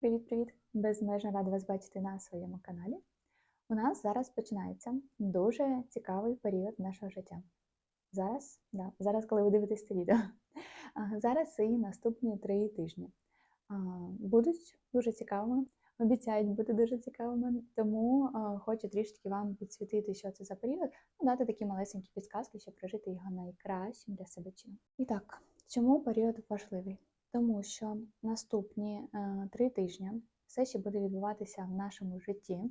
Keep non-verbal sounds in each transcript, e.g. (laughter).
Привіт-привіт! Безмежно рада вас бачити на своєму каналі. У нас зараз починається дуже цікавий період нашого життя. Зараз, да, зараз, коли ви дивитесь це відео, зараз і наступні три тижні будуть дуже цікавими, обіцяють бути дуже цікавими, тому хочу трішки вам підсвітити, що це за період, ну, дати такі малесенькі підсказки, щоб прожити його найкращим для себе чином. І так, чому період важливий? Тому що наступні е, три тижні все, що буде відбуватися в нашому житті, е,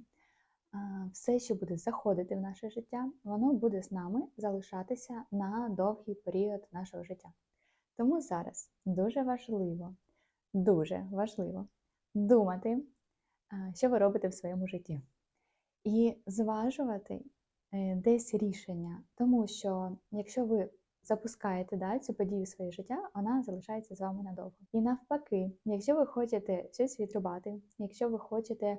все, що буде заходити в наше життя, воно буде з нами залишатися на довгий період нашого життя. Тому зараз дуже важливо, дуже важливо думати, е, що ви робите в своєму житті, і зважувати десь рішення, тому що якщо ви запускаєте да, цю подію в своє життя, вона залишається з вами надовго. І навпаки, якщо ви хочете щось відрубати, якщо ви хочете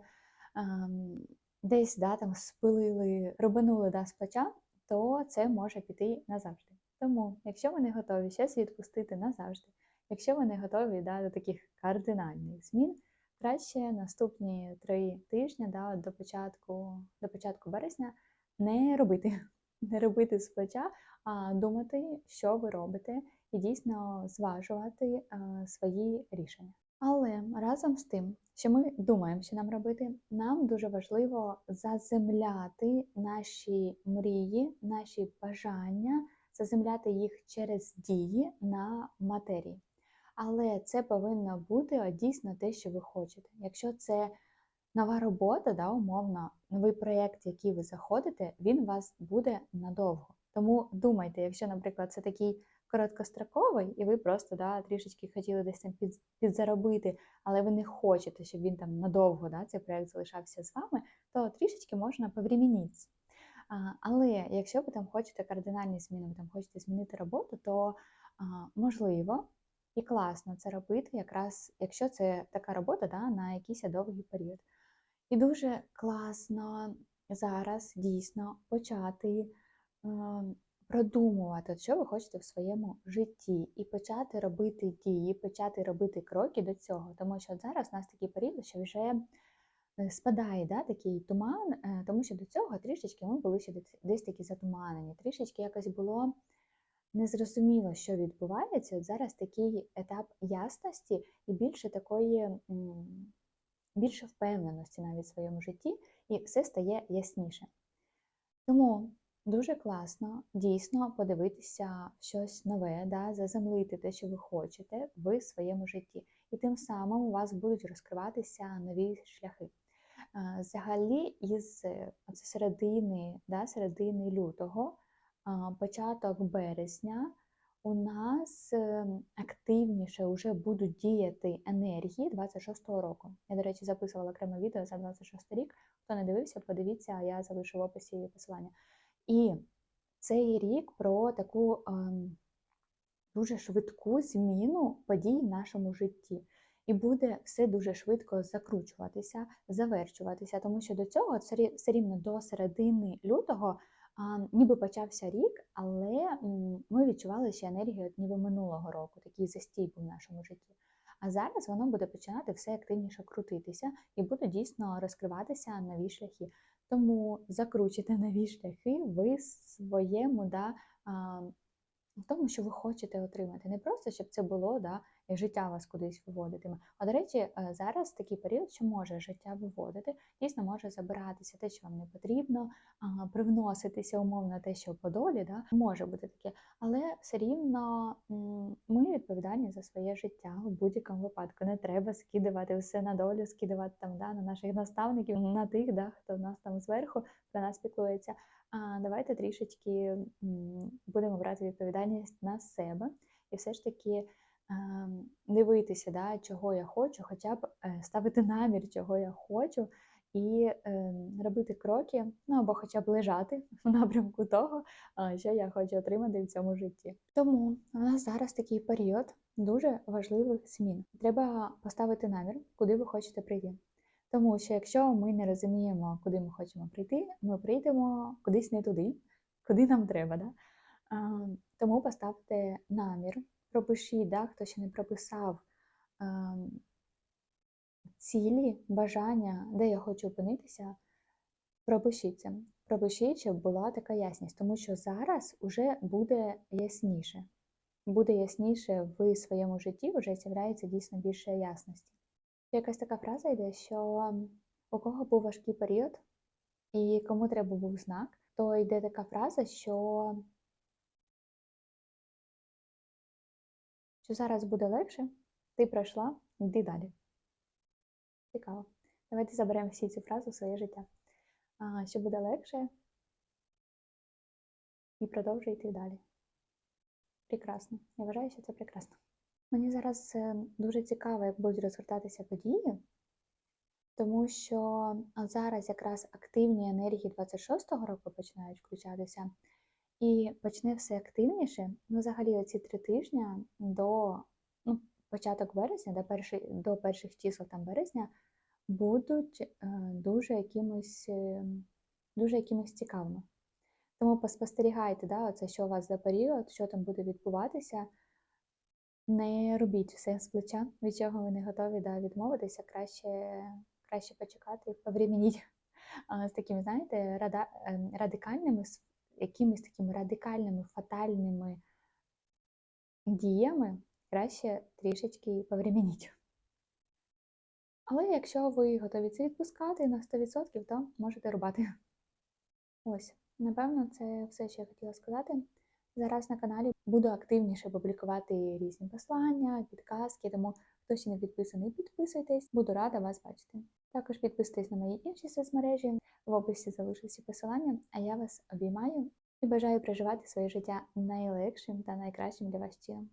ем, десь да, там спилили, рубанули да, з плеча, то це може піти назавжди. Тому, якщо ви не готові щось відпустити назавжди, якщо ви не готові да, до таких кардинальних змін, краще наступні три тижні да, до початку, до початку березня не робити. Не робити з плеча, а думати, що ви робите, і дійсно зважувати свої рішення. Але разом з тим, що ми думаємо, що нам робити, нам дуже важливо заземляти наші мрії, наші бажання, заземляти їх через дії на матерії. Але це повинно бути дійсно те, що ви хочете. Якщо це нова робота, да, умовно, новий проєкт, який ви заходите, він вас буде надовго. Тому думайте, якщо, наприклад, це такий короткостроковий, і ви просто да, трішечки хотіли десь там під, підзаробити, але ви не хочете, щоб він там надовго да, цей проєкт залишався з вами, то трішечки можна поврімінітися. Але якщо ви там хочете кардинальні зміни, ви там хочете змінити роботу, то а, можливо і класно це робити, якраз якщо це така робота да, на якийсь довгий період. І дуже класно зараз дійсно почати е, продумувати, що ви хочете в своєму житті, і почати робити дії, почати робити кроки до цього. Тому що зараз у нас такий період, що вже е, спадає да, такий туман, е, тому що до цього трішечки ми були ще десь такі затуманені, трішечки якось було. Незрозуміло, що відбувається. От зараз такий етап ясності і більше такої більше впевненості навіть в своєму житті, і все стає ясніше. Тому дуже класно дійсно подивитися щось нове, да, заземлити те, що ви хочете в своєму житті. І тим самим у вас будуть розкриватися нові шляхи. Взагалі, із середини, да, середини лютого, початок березня у нас ем, активніше вже будуть діяти енергії 26-го року. Я, до речі, записувала окреме відео за 26 рік. Хто не дивився, подивіться, я залишу в описі посилання. І цей рік про таку ем, дуже швидку зміну подій в нашому житті. І буде все дуже швидко закручуватися, завершуватися, тому що до цього все рівно до середини лютого ніби почався рік, але ми відчували ще енергію ніби минулого року, такий застій був в нашому житті. А зараз воно буде починати все активніше крутитися і буде дійсно розкриватися нові шляхи. Тому закручуйте нові шляхи ви своєму да, в тому, що ви хочете отримати. Не просто щоб це було, да, життя вас кудись виводитиме. А до речі, е, зараз такий період, що може життя виводити, дійсно може забиратися те, що вам не потрібно, привноситися умовно те, що по долі, да, може бути таке, але все рівно ми відповідальні за своє життя в будь-якому випадку. Не треба скидувати все на долю, скидувати там да, на наших наставників, на тих, да, хто в нас там зверху про нас піклується. А давайте трішечки будемо брати відповідальність на себе і все ж таки дивитися, да, чого я хочу, хоча б е, ставити намір, чого я хочу, і ем, робити кроки, ну або хоча б лежати (laughs) в напрямку того, що я хочу отримати в цьому житті. Тому у нас зараз такий період дуже важливих змін. Треба поставити намір, куди ви хочете прийти. Тому що якщо ми не розуміємо, куди ми хочемо прийти, ми прийдемо кудись не туди, куди нам треба. Да? Тому поставте намір, пропишіть, да, хто ще не прописав цілі, бажання, де я хочу опинитися, пропишіть це. Пропишіть, щоб була така ясність, тому що зараз уже буде ясніше. Буде ясніше в своєму житті, вже з'являється дійсно більше ясності. Якась така фраза йде, що у кого був важкий період і кому треба був знак, то йде така фраза, що, що зараз буде легше, ти пройшла, йди далі. Цікаво. Давайте заберемо всі ці фрази в своє життя. А, Що буде легше і продовжуй йти далі. Прекрасно. Я вважаю, що це прекрасно. Мені зараз е, дуже цікаво, як будуть розгортатися події, тому що зараз якраз активні енергії 26-го року починають включатися, і почне все активніше. Ну, взагалі, оці три тижні до ну, початок березня, до перших, до перших чисел там березня, будуть е, дуже якимось, е, дуже якимось цікавими. Тому поспостерігайте, да, оце, що у вас за період, що там буде відбуватися. Не робіть все з плеча, від чого ви не готові да, відмовитися, краще краще почекати, повремініть з такими, знаєте, ем, радикальними, якимись такими радикальними, фатальними діями, краще трішечки повремініть. Але якщо ви готові це відпускати на 100%, то можете рубати. Ось, напевно, це все, що я хотіла сказати. Зараз на каналі буду активніше публікувати різні послання, підказки, тому хто ще не підписаний, підписуйтесь, буду рада вас бачити. Також підписуйтесь на мої інші соцмережі, в описі залишу всі посилання, а я вас обіймаю і бажаю проживати своє життя найлегшим та найкращим для вас чином.